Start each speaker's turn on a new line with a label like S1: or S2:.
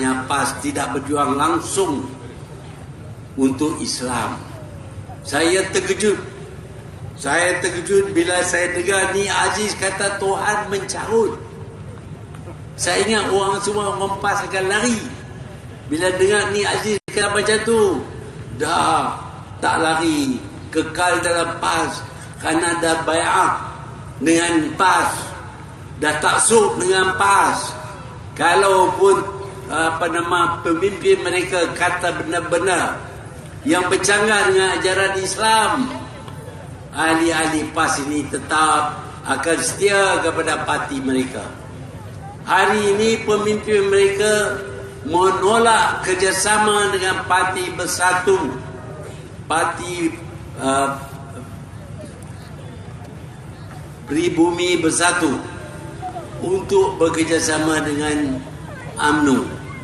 S1: sebenarnya PAS tidak berjuang langsung untuk Islam. Saya terkejut. Saya terkejut bila saya dengar ni Aziz kata Tuhan mencarut. Saya ingat orang semua orang PAS akan lari. Bila dengar ni Aziz kata macam tu. Dah tak lari. Kekal dalam PAS. Kerana dah bayar dengan PAS. Dah tak sup dengan PAS. Kalaupun apa nama pemimpin mereka kata benar-benar yang bercanggah dengan ajaran Islam. Ahli-ahli PAS ini tetap akan setia kepada parti mereka. Hari ini pemimpin mereka menolak kerjasama dengan parti bersatu. Parti uh, pribumi bersatu untuk bekerjasama dengan UMNO